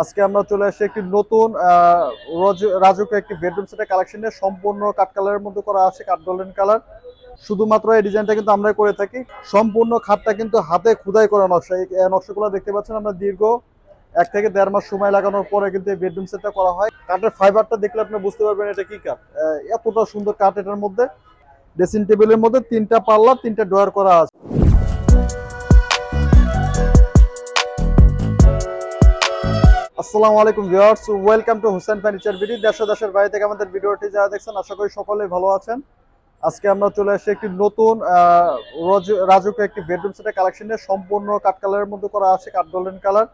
আজকে আমরা চলে আসছি একটি নতুন রাজুকে একটি বেডরুম সেটের কালেকশন নিয়ে। সম্পূর্ণ কাঠ কালারের মধ্যে করা আছে কাঠ গোল্ডেন কালার শুধুমাত্র এই ডিজাইনটা কিন্তু আমরা করে থাকি। সম্পূর্ণ খাটটা কিন্তু হাতে খুদাই করা নকশা। এই নকশাগুলো দেখতে পাচ্ছেন আমরা দীর্ঘ এক থেকে দেড় মাস সময় লাগানোর পরে কিন্তু এই বেডরুম সেটটা করা হয়। কাঠের ফাইবারটা দেখলে আপনি বুঝতে পারবেন এটা কি কাঠ। এতটা সুন্দর কাঠ এটার মধ্যে। ড্রেসিং টেবিলের মধ্যে তিনটা পাল্লা, তিনটা ড্রয়ার করা আছে। আসসালামু আলাইকুম viewers welcome to Hossain furniture ভিডি দেশ দেশের বাইরে থেকে আমাদের ভিডিওটি যারা দেখছেন আশা করি সকলেই ভালো আছেন। আজকে আমরা চলে আসছি একটি নতুন রাজুকে একটি বেডরুম সেটের কালেকশন নিয়ে। সম্পূর্ণ কাঠ কালারের মধ্যে করা আছে কাঠ গোল্ডেন কালার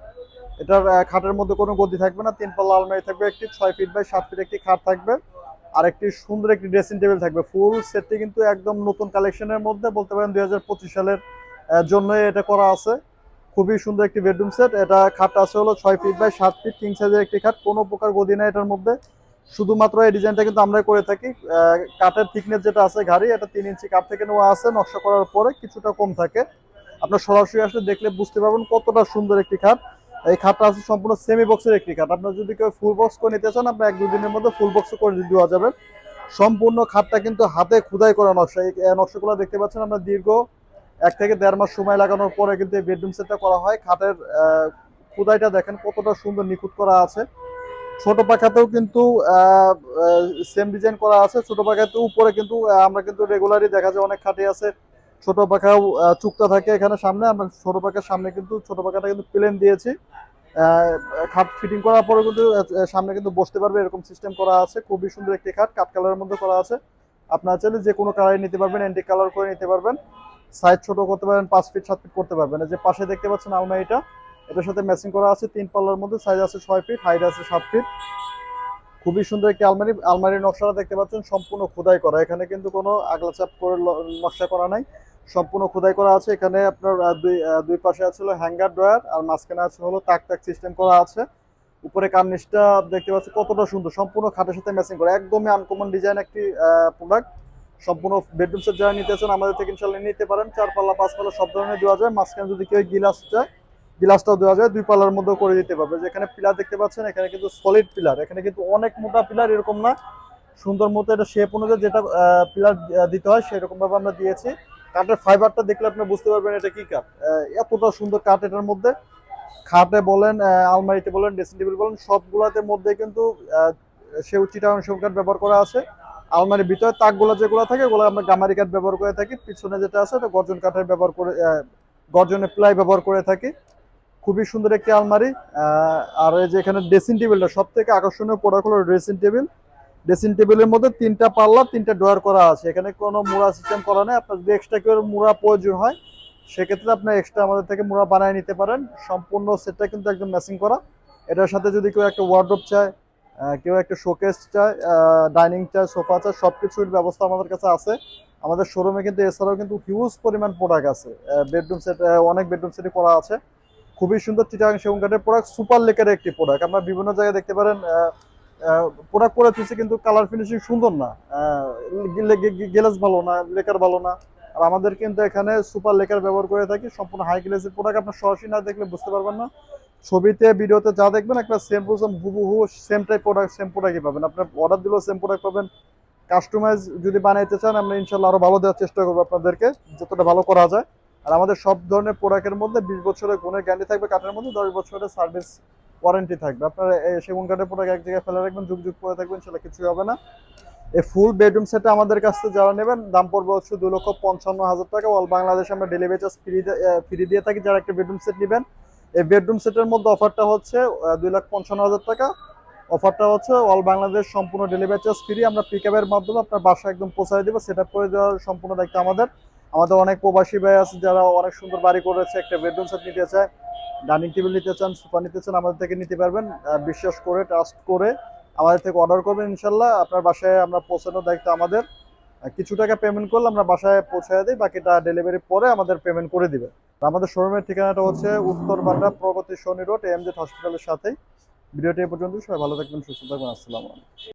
এটার খাটের মধ্যে কোনো গদি থাকবে না তিন পাল্লা আলমারি থাকবে একটি ছয় ফিট বাই সাত ফিট একটি খাট থাকবে। আর একটি সুন্দর একটি ড্রেসিং টেবিল থাকবে। ফুল সেটটি কিন্তু একদম নতুন কালেকশনের মধ্যে বলতে পারেন দুই হাজার পঁচিশ সালের আহ, জন্যই এটা করা আছে। খুবই সুন্দর একটি বেডরুম সেট এটা খাট আছে হলো ছয় ফিট বাই সাত ফিট কিং সাইজের একটি খাট। কোনো প্রকার গদি নাই এটার মধ্যে। শুধুমাত্র এই ডিজাইনটা কিন্তু আমরা করে থাকি। কাঠের থিকনেস যেটা আছে গাড়ি এটা তিন ইঞ্চি কাঠ থেকে নেওয়া আছে। নকশা করার পরে কিছুটা কম থাকে। আপনার সরাসরি আসলে দেখলে বুঝতে পারবেন কতটা সুন্দর একটি খাট। এই খাটটা আছে সম্পূর্ণ সেমি বক্সের একটি খাট। আপনার যদি কেউ ফুল বক্স করে নিতে চান, আপনার এক দুদিনের মধ্যে ফুল বক্স করে দেওয়া যাবে। সম্পূর্ণ খাটটা কিন্তু হাতে খুদাই করা নকশা। এই নকশাগুলো দেখতে পাচ্ছেন, আমরা দীর্ঘ এক থেকে দেড় মাস সময় লাগানোর পরে কিন্তু এই বেডরুম সেটটা করা হয়। খাটের খুদাইটা দেখেন কতটা সুন্দর নিখুঁত করা আছে। ছোট পাখাতেও কিন্তু সেম ডিজাইন করা আছে। ছোট পাখাতে উপরে কিন্তু আমরা কিন্তু রেগুলারই দেখা যায় অনেক খাটে আছে। ছোট পাখাও চুক্তা থাকে এখানে সামনে। আমরা ছোট পাখার সামনে কিন্তু, ছোট পাখাটা কিন্তু প্লেন দিয়েছি। খাট ফিটিং করার পরে কিন্তু সামনে কিন্তু বসতে পারবে এরকম সিস্টেম করা আছে। খুবই সুন্দর একটি খাট কাঠ কালারের মধ্যে করা আছে। আপনারা চাইলে যে কোনো কালারে নিতে পারবেন অ্যান্টিক কালার করে নিতে পারবেন। সাইজ ছোট করতে পারেন পাঁচ ফিট সাত ফিট করতে পারবেন। যে পাশে দেখতে পাচ্ছেন আলমারিটা, এটার সাথে ম্যাচিং করা আছে, তিন পাল্লার মধ্যে সাইজ আছে ছয় ফিট হাইট আছে সাত ফিট খুবই সুন্দর একটি আলমারি, আলমারির নকশাটা দেখতে পাচ্ছেন, সম্পূর্ণ খোদাই করা। এখানে কিন্তু কোনো আগলা চাপ করে নকশা করা নাই, সম্পূর্ণ খোদাই করা আছে। এখানে আপনার দুই দুই পাশে আছে হ্যাঙ্গার ড্রয়ার আর মাঝখানে আছে হলো তাক তাক সিস্টেম করা আছে। উপরে কার্নিশটা দেখতে পাচ্ছি কতটা সুন্দর, সম্পূর্ণ খাটের সাথে ম্যাচিং করা, একদমই আনকমন ডিজাইন একটি প্রোডাক্ট সম্পূর্ণ বেডরুম সেট যারা নিতে চান, আমাদের থেকে ইনশাল্লাহ নিতে পারেন। চার পাল্লা পাঁচ পাল্লা সব ধরনের দেওয়া যায়। মাঝখানে যদি কেউ গিলাস চায় গিলাসটাও দেওয়া যায়। দুই পাল্লার মধ্যেও করে দিতে পারবে। যেখানে পিলার দেখতে পাচ্ছেন, এখানে কিন্তু সলিড পিলার এখানে কিন্তু অনেক মোটা পিলার এরকম না। সুন্দর মতো এটা শেপ অনুযায়ী যেটা পিলার দিতে হয় সেরকম ভাবে আমরা দিয়েছি। কাঠের ফাইবারটা দেখলে আপনি বুঝতে পারবেন এটা কি কাঠ। এতটা সুন্দর কাঠ এটার মধ্যে। খাটে বলেন আলমারিতে বলেন ড্রেসিং টেবিল বলেন, সবগুলোতে মধ্যে কিন্তু চিটাং সেউ কাঠ ব্যবহার করা আছে। আলমারির ভিতরে তাকগুলো যেগুলো থাকে, ওগুলো আমরা গামারি কাঠ ব্যবহার করে থাকি। পিছনে যেটা আছে এটা গর্জন কাঠের ব্যবহার করে গর্জনের প্লাই ব্যবহার করে থাকি। খুবই সুন্দর একটি আলমারি। আর এই যে এখানে ড্রেসিং টেবিলটা সব থেকে আকর্ষণীয় প্রোডাক্ট হলো ড্রেসিং টেবিল ড্রেসিং টেবিলের মধ্যে তিনটা পাল্লা, তিনটা ড্রয়ার করা আছে। এখানে কোনো মুড়া সিস্টেম করা নেই। আপনার যদি এক্সট্রা কেউ মুড়া প্রয়োজন হয়, সেক্ষেত্রে আপনি এক্সট্রা আমাদের থেকে মুড়া বানিয়ে নিতে পারেন। সম্পূর্ণ সেটটা কিন্তু একদম ম্যাচিং করা। এটার সাথে যদি কেউ একটা ওয়ার্ড্রোপ চায় কেউ একটা শোকেস চায় ডাইনিং চায় সোফা চায় সব কিছুর ব্যবস্থা আমাদের কাছে আছে। আমাদের শোরুমে কিন্তু এছাড়াও কিন্তু হিউজ পরিমাণ প্রোডাক্ট আছে। বেডরুম সেট অনেক বেডরুম সেটই করা আছে। খুবই সুন্দর চিটাং সেগুন কাঠের প্রোডাক্ট সুপার লেকার একটি প্রোডাক্ট আপনারা বিভিন্ন জায়গায় দেখতে পারেন প্রোডাক্ট করে তুলছে কিন্তু কালার ফিনিশিং সুন্দর না। গেলেস ভালো না, লেকার ভালো না। আর আমাদের কিন্তু এখানে সুপার লেকার ব্যবহার করে থাকি, সম্পূর্ণ হাই গ্লেসের প্রোডাক্ট আপনার সরাসরি না দেখলে বুঝতে পারবেন না। ছবিতে, ভিডিওতে যা দেখবেন, একটা সেম টু সেম হুবহু সেম টাইপ প্রোডাক্ট সেম প্রোডাক্টই পাবেন। আপনার অর্ডার দিলেও সেম প্রোডাক্ট পাবেন। কাস্টমাইজ যদি বানাইতে চান, আমরা ইনশাল্লাহ আরও ভালো দেওয়ার চেষ্টা করব আপনাদেরকে, যতটা ভালো করা যায়। আর আমাদের সব ধরনের প্রোডাক্টের মধ্যে বিশ বছরের গুণের গ্যারান্টি থাকবে, কাঠের মধ্যে দশ বছরের সার্ভিস ওয়ারেন্টি থাকবে। আপনার এই সেগুন কাঠের প্রোডাক্ট এক জায়গায় ফেলে রাখবেন, যুগ যুগ পরে থাকবেন, সেটা কিছুই হবে না। এই ফুল বেডরুম সেটটা আমাদের কাছ থেকে যারা নেবেন, দাম পড়বে হচ্ছে দু লক্ষ পঞ্চান্ন হাজার টাকা। অল বাংলাদেশে আমরা ডেলিভারি চার্জ ফ্রি ফ্রি দিয়ে থাকি। যারা একটা বেডরুম সেট নেবেন এই বেডরুম সেটের মধ্যে অফারটা হচ্ছে দুই লাখ পঞ্চান্ন হাজার টাকা। অফারটা হচ্ছে অল বাংলাদেশ সম্পূর্ণ ডেলিভারি চার্জ ফ্রি আমরা পিক আপের মাধ্যমে আপনার বাসা একদম পৌঁছায় দেবো। সেট আপ করে দেওয়ার সম্পূর্ণ দায়িত্ব আমাদের। আমাদের অনেক প্রবাসী ভাই আছে যারা অনেক সুন্দর বাড়ি করেছে, একটা বেডরুম সেট নিতে চায় ডাইনিং টেবিল নিতে চান সোফা নিতে চান, আমাদের থেকে নিতে পারবেন। বিশ্বাস করে ট্রাস্ট করে আমাদের থেকে অর্ডার করবেন ইনশাল্লাহ। আপনার বাসায় আমরা পৌঁছানোর দায়িত্ব আমাদের। কিছু টাকা পেমেন্ট করলে আমরা বাসায় পৌঁছায় দিই, বাকিটা ডেলিভারি পরে আমাদের পেমেন্ট করে দিবে। আমাদের শোরুমের ঠিকানাটা হচ্ছে উত্তর বাড্ডা প্রগতি শনি রোড এমজেড হসপিটালের সাথেই। ভিডিওটি এ পর্যন্ত সবাই ভালো থাকবেন, সুস্থ থাকবেন, আসসালামু আলাইকুম।